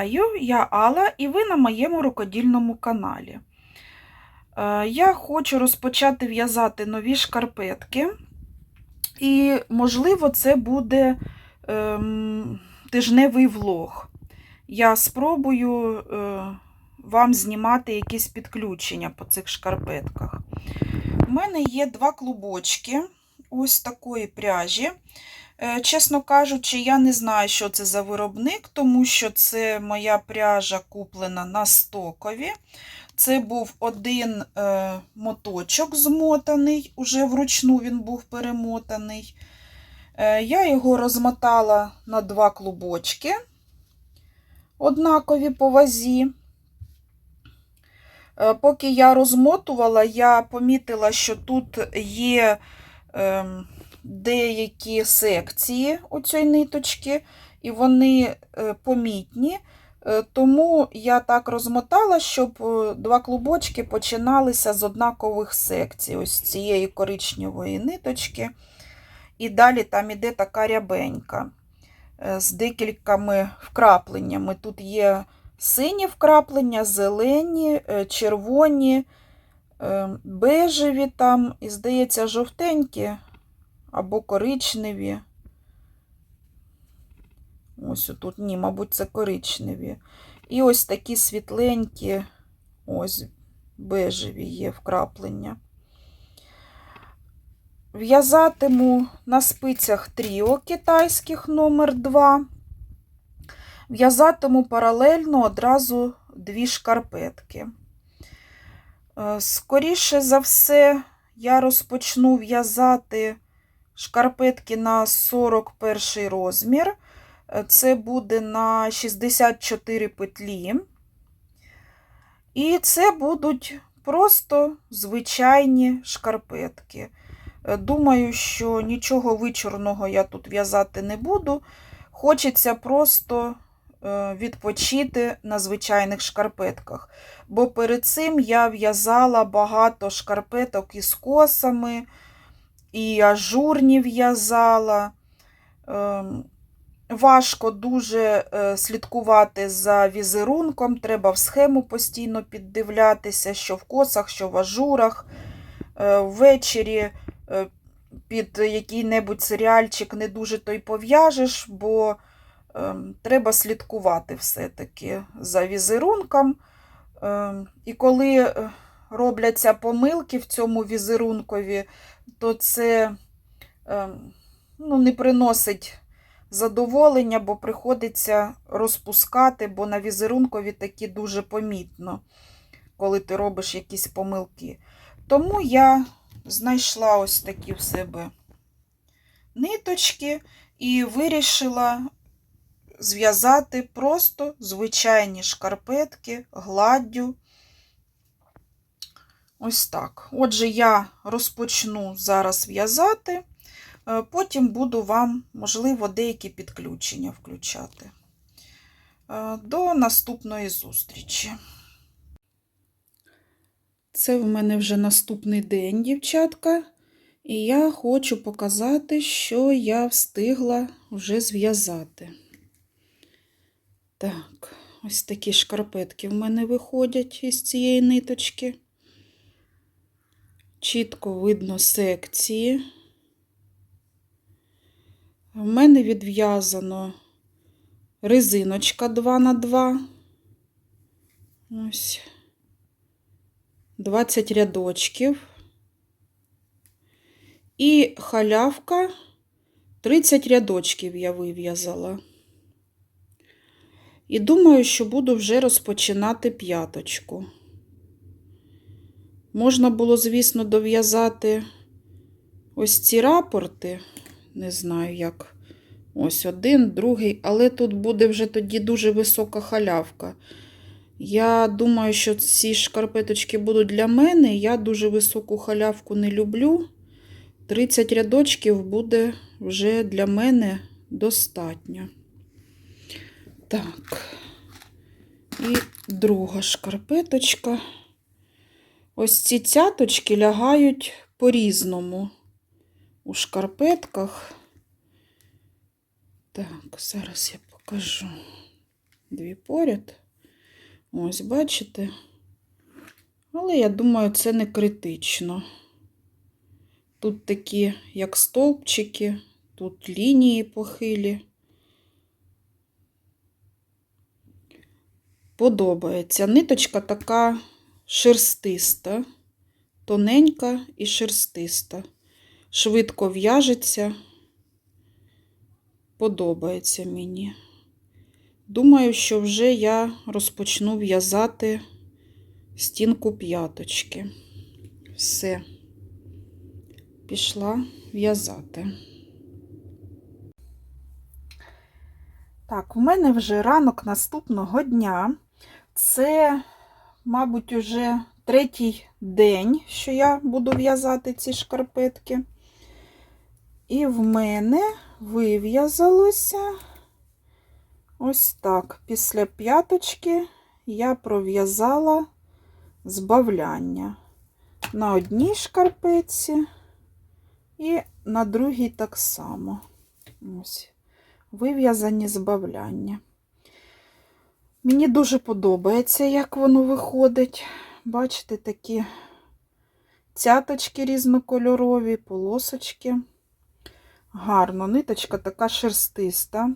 Вітаю, я Алла і ви на моєму рукодільному каналі. Е, Я хочу розпочати в'язати нові шкарпетки, і, можливо, це буде ем, тижневий влог. Я спробую е, вам знімати якісь підключення по цих шкарпетках. У мене є два клубочки ось такої пряжі. Е, Чесно кажучи, я не знаю, що це за виробник, тому що це моя пряжа куплена на стокові. Це був один е, моточок змотаний, уже вручну він був перемотаний. Е, я його розмотала на два клубочки, однакові по вазі. Поки я розмотувала, я помітила, що тут є. Деякі секції оцієї ниточки, і вони е, помітні. Е, Тому я так розмотала, щоб е, два клубочки починалися з однакових секцій, ось цієї коричневої ниточки. І далі там іде така рябенька з декількома вкрапленнями. Тут є сині вкраплення, зелені, червоні, бежеві там, і, здається, жовтенькі або коричневі. Ось тут, ні, мабуть, це коричневі. І ось такі світленькі, ось бежеві є вкраплення. В'язатиму на спицях тріо китайських номер 2 В'язатиму паралельно одразу дві шкарпетки. Е, скоріше за все, я розпочну в'язати шкарпетки на 41 розмір. Це буде на 64 петлі. І це будуть просто звичайні шкарпетки. Думаю, що нічого вичорного я тут в'язати не буду. Хочеться просто відпочити на звичайних шкарпетках. Бо перед цим я в'язала багато шкарпеток із косами і ажурні в'язала. Ем, важко дуже е, слідкувати за візерунком, треба в схему постійно піддивлятися, що в косах, що в ажурах. Е, ввечері е, під який-небудь серіальчик не дуже той пов'яжеш, бо ем, треба слідкувати все-таки за візерунком. Ем, і коли робляться помилки в цьому візерункові, то це ем, ну, не приносить задоволення, бо приходиться розпускати, бо на візерункові такі дуже помітно, коли ти робиш якісь помилки. Тому я знайшла ось такі в себе ниточки і вирішила зв'язати просто звичайні шкарпетки гладдю. Ось так. Отже, я розпочну зараз в'язати, е, потім буду вам, можливо, деякі підключення включати. Е, до наступної зустрічі. Це в мене вже наступний день, дівчатка, і я хочу показати, що я встигла вже зв'язати. Так, ось такі шкарпетки в мене виходять із цієї ниточки. Чітко видно секції. В мене відв'язано резиночка 2 на 2 Ось 20 рядочків. І халявка 30 рядочків я вив'язала. І думаю, що буду вже розпочинати п'яточку. Можна було, звісно, дов'язати ось ці рапорти, не знаю як. Ось один, другий, але тут буде вже тоді дуже висока халявка. Я думаю, що ці шкарпеточки будуть для мене. Я дуже високу халявку не люблю. 30 рядочків буде вже для мене достатньо. Так, і друга шкарпеточка. Ось ці цяточки лягають по-різному у шкарпетках. Так, зараз я покажу. дві поряд. Ось, бачите? Але я думаю, це не критично. Тут такі, як стовпчики, тут лінії похилі. Подобається. Ниточка така шерстиста, тоненька і шерстиста. Швидко в'яжеться. Подобається мені. Думаю, що вже я розпочну в'язати стінку п'яточки. Все, пішла в'язати. Так, у мене вже ранок наступного дня. Це, мабуть, уже третій день, що я буду в'язати ці шкарпетки. І в мене вив'язалося ось так. Після п'яточки я пров'язала збавляння на одній шкарпетці і на другій так само. Ось, вив'язані збавляння. Мені дуже подобається, як воно виходить. Бачите, такі цяточки різнокольорові, полосочки. Гарно, ниточка така шерстиста,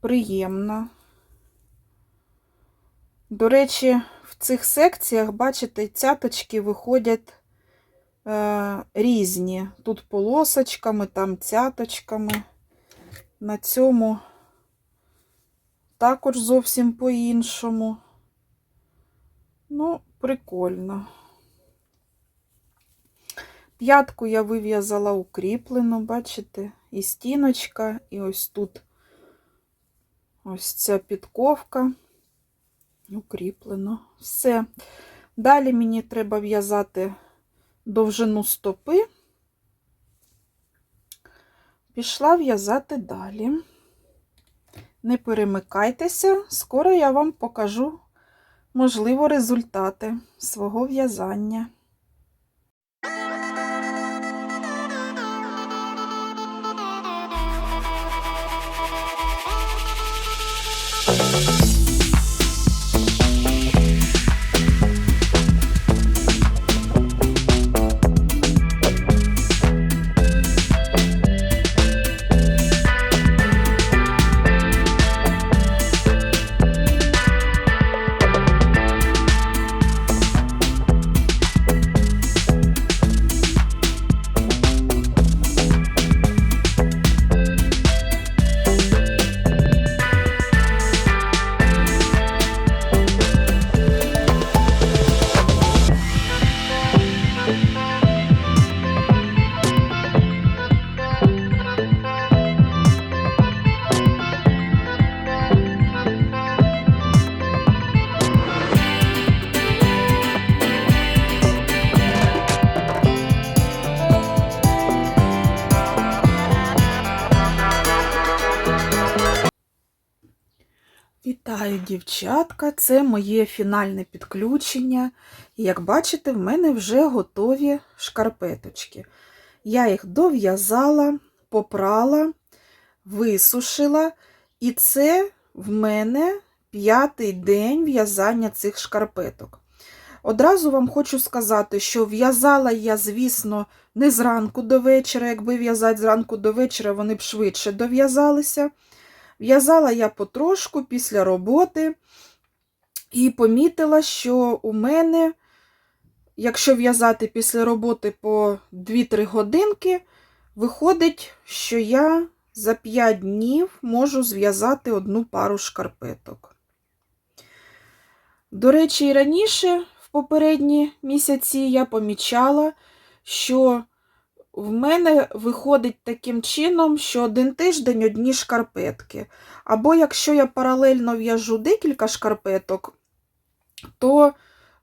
приємна. До речі, в цих секціях, бачите, цяточки виходять е, різні. Тут полосочками, там цяточками. На цьому також зовсім по-іншому. Ну, прикольно. П'ятку я вив'язала укріплену, бачите, і стіночка, і ось тут ось ця підковка. Укріплено. Все. Далі мені треба в'язати довжину стопи. Пішла в'язати далі. Не перемикайтеся, скоро я вам покажу, можливо, результати свого в'язання. Вітаю, дівчатка! Це моє фінальне підключення. І як бачите, в мене вже готові шкарпеточки. Я їх дов'язала, попрала, висушила, і це в мене п'ятий день в'язання цих шкарпеток. Одразу вам хочу сказати, що в'язала я, звісно, не зранку до вечора. Якби в'язати зранку до вечора, вони б швидше дов'язалися. В'язала я потрошку після роботи і помітила, що у мене, якщо в'язати після роботи по 2-3 годинки, виходить, що я за 5 днів можу зв'язати одну пару шкарпеток. До речі, і раніше, в попередні місяці, я помічала, що в мене виходить таким чином, що один тиждень одні шкарпетки. Або якщо я паралельно в'яжу декілька шкарпеток, то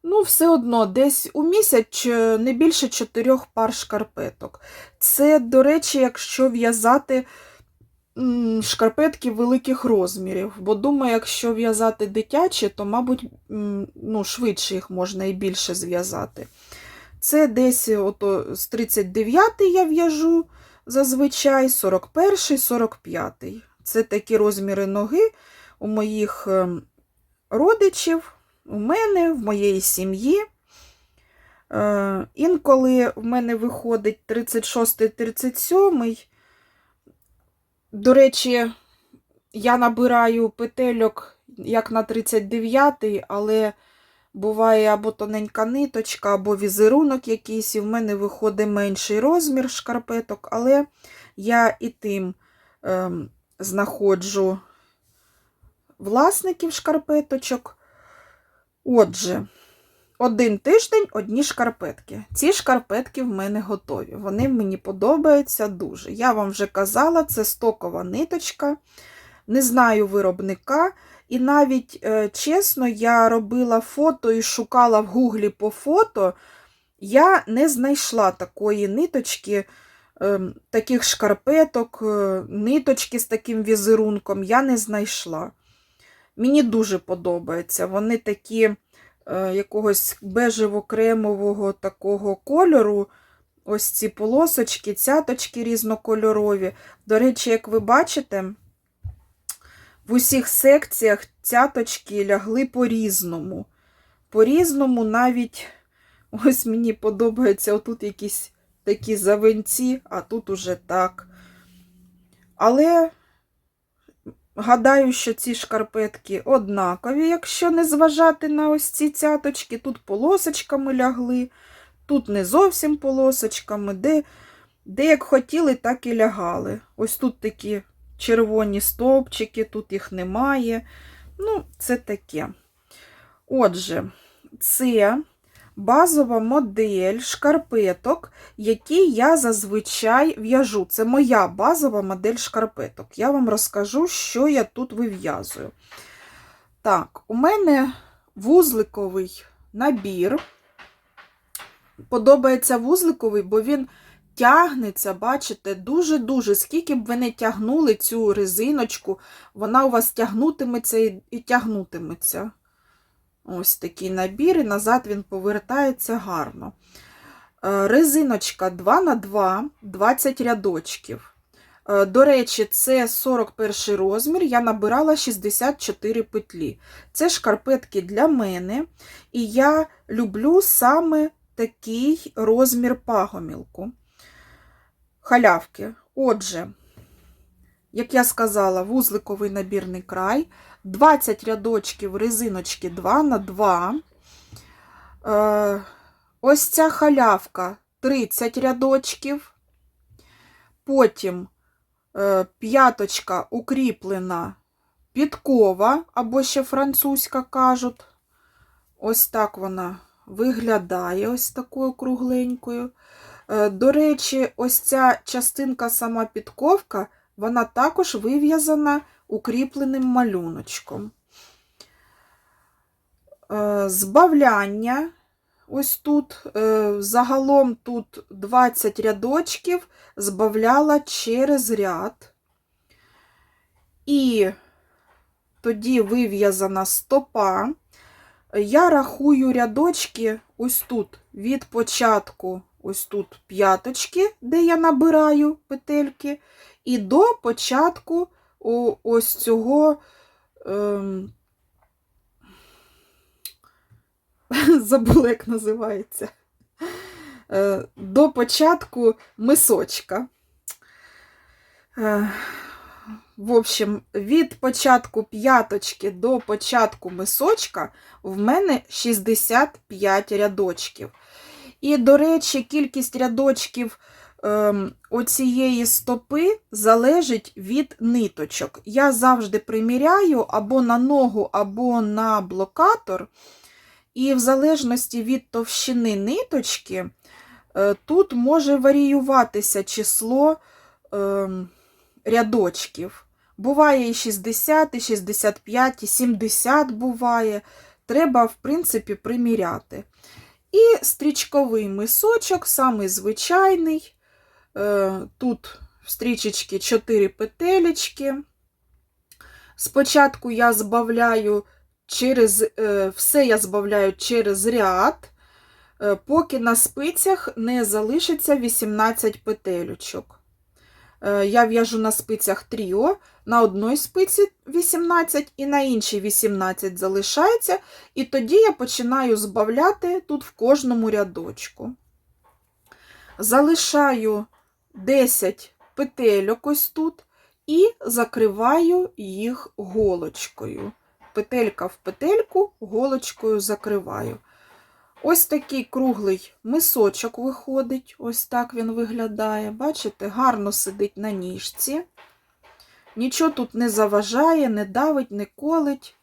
ну, все одно десь у місяць не більше чотирьох пар шкарпеток. Це, до речі, якщо в'язати шкарпетки великих розмірів. Бо думаю, якщо в'язати дитячі, то, мабуть, ну, швидше їх можна і більше зв'язати. Це десь ото з 39 я в'яжу зазвичай, 41, 45. Це такі розміри ноги. у моїх ем, родичів, у мене, в моєї сім'ї. Е, Інколи в мене виходить 36-37. До речі, я набираю петельок як на 39-й, але буває або тоненька ниточка, або візерунок якийсь, і в мене виходить менший розмір шкарпеток, але я і тим ем, знаходжу власників шкарпеточок. Отже, один тиждень одні шкарпетки. Ці шкарпетки в мене готові. Вони мені подобаються дуже. Я вам вже казала, це стокова ниточка. Не знаю виробника. І навіть, е, чесно, я робила фото і шукала в гуглі по фото. Я не знайшла такої ниточки, е, таких шкарпеток, е, ниточки з таким візерунком. Я не знайшла. Мені дуже подобається. Вони такі е, якогось бежево-кремового такого кольору. Ось ці полосочки, цяточки різнокольорові. До речі, як ви бачите, в усіх секціях цяточки лягли по-різному. По-різному навіть ось мені подобається отут якісь такі завинці, а тут уже так. Але гадаю, що ці шкарпетки однакові, якщо не зважати на ось ці цяточки. Тут полосочками лягли, тут не зовсім полосочками, де, де як хотіли, так і лягали. Ось тут такі червоні стовпчики, тут їх немає. Ну, це таке. Отже, це базова модель шкарпеток, які я зазвичай в'яжу. Це моя базова модель шкарпеток. Я вам розкажу, що я тут вив'язую. Так, у мене вузликовий набір. Подобається вузликовий, бо він тягнеться, бачите, дуже-дуже. Скільки б ви не тягнули цю резиночку, вона у вас тягнутиметься і, тягнутиметься. Ось такий набір, і назад він повертається гарно. Е, Резиночка 2х2, 20 рядочків. Е, До речі, це 41 розмір, я набирала 64 петлі. Це шкарпетки для мене, і я люблю саме такий розмір пагомілку. Халявки. Отже, як я сказала, вузликовий набірний край, 20 рядочків резиночки 2 на 2. Е, ось ця халявка 30 рядочків. Потім е, п'яточка укріплена підкова, або ще французька кажуть. Ось так вона виглядає, ось такою кругленькою. Е, До речі, ось ця частинка сама підковка, вона також вив'язана укріпленим малюночком. Е, Збавляння. Ось тут, е, загалом тут 20 рядочків, збавляла через ряд. І тоді вив'язана стопа. Я рахую рядочки ось тут від початку, ось тут п'яточки, де я набираю петельки, і до початку ось цього. Ем... Забула, як називається. Е, До початку мисочка. Е, В общем, від початку п'яточки до початку мисочка в мене 65 рядочків. І, до речі, кількість рядочків ем, оцієї стопи залежить від ниточок. Я завжди приміряю або на ногу, або на блокатор. І в залежності від товщини ниточки, е, тут може варіюватися число ем, рядочків. Буває і 60, і 65, і 70 буває. Треба, в принципі, приміряти. І стрічковий мисочок, самий звичайний. Е, Тут стрічечки 4 петелечки. Спочатку я збавляю через, е, все я збавляю через ряд, е, поки на спицях не залишиться 18 петелючок. Е, Я в'яжу на спицях тріо, на одній спиці 18 і на іншій 18 залишається, і тоді я починаю збавляти тут в кожному рядочку. Залишаю 10 петельок ось тут і закриваю їх голочкою. Петелька в петельку, голочкою закриваю. Ось такий круглий мисочок виходить, ось так він виглядає. Бачите, гарно сидить на ніжці. Нічого тут не заважає, не давить, не колить.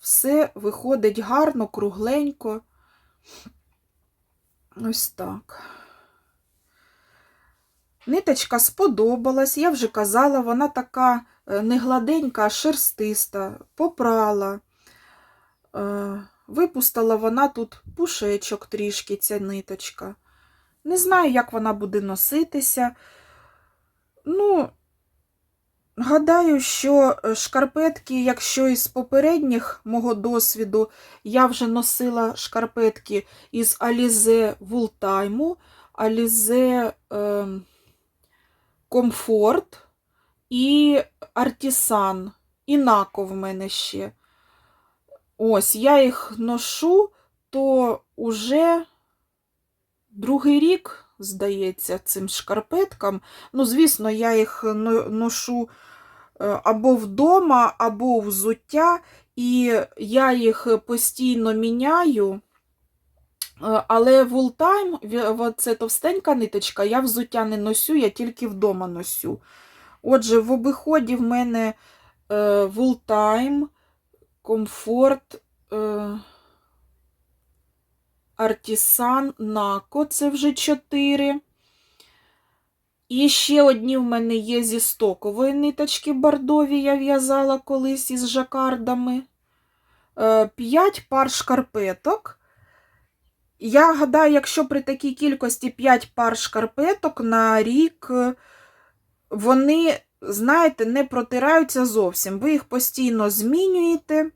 Все виходить гарно, кругленько. Ось так. Ниточка сподобалась, я вже казала, вона така е, не гладенька, а шерстиста, попрала. Е, Випустила вона тут пушечок трішки, ця ниточка. Не знаю, як вона буде носитися. Ну, гадаю, що е, шкарпетки, якщо із попередніх мого досвіду, я вже носила шкарпетки із Alize Wooltime, Alize е, Comfort і Artisan. І Нако в мене ще. Ось, я їх ношу, то уже другий рік, здається, цим шкарпеткам. Ну, звісно, я їх ношу е, або вдома, або взуття, і я їх постійно міняю. Е, Але вултайм, це товстенька ниточка, я взуття не носю, я тільки вдома носю. Отже, в обиході в мене е, вултайм, комфорт, артісан, нако, це вже 4. І ще одні в мене є зі стокової ниточки бордові, я в'язала колись із жакардами. 5 пар шкарпеток. Я гадаю, якщо при такій кількості 5 пар шкарпеток на рік, е, вони, знаєте, не протираються зовсім. Ви їх постійно змінюєте.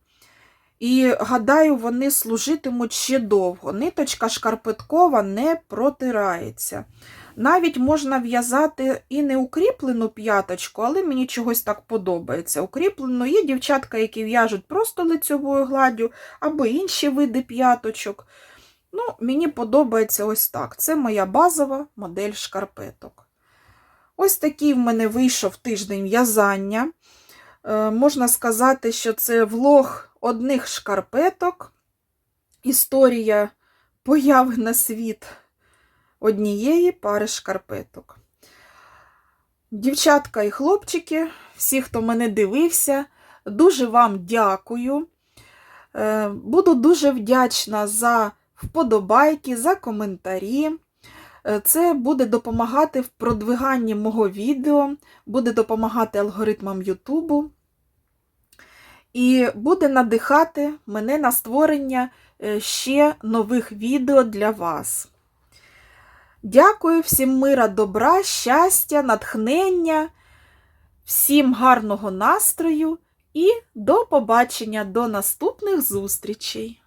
І, гадаю, вони служитимуть ще довго. Ниточка шкарпеткова не протирається. Навіть можна в'язати і не укріплену п'яточку, але мені чогось так подобається. Укріплену є дівчатка, які в'яжуть просто лицьовою гладдю, або інші види п'яточок. Ну, Мені подобається ось так. Це моя базова модель шкарпеток. Ось такий в мене вийшов тиждень в'язання. Е, можна сказати, що це влог одних шкарпеток. Історія появи на світ однієї пари шкарпеток. Дівчатка і хлопчики, всі, хто мене дивився, дуже вам дякую. Е, Буду дуже вдячна за вподобайки, за коментарі. Е, Це буде допомагати в продвиганні мого відео, буде допомагати алгоритмам Ютубу і буде надихати мене на створення е, ще нових відео для вас. Дякую всім мира, добра, щастя, натхнення, всім гарного настрою і до побачення до наступних зустрічей!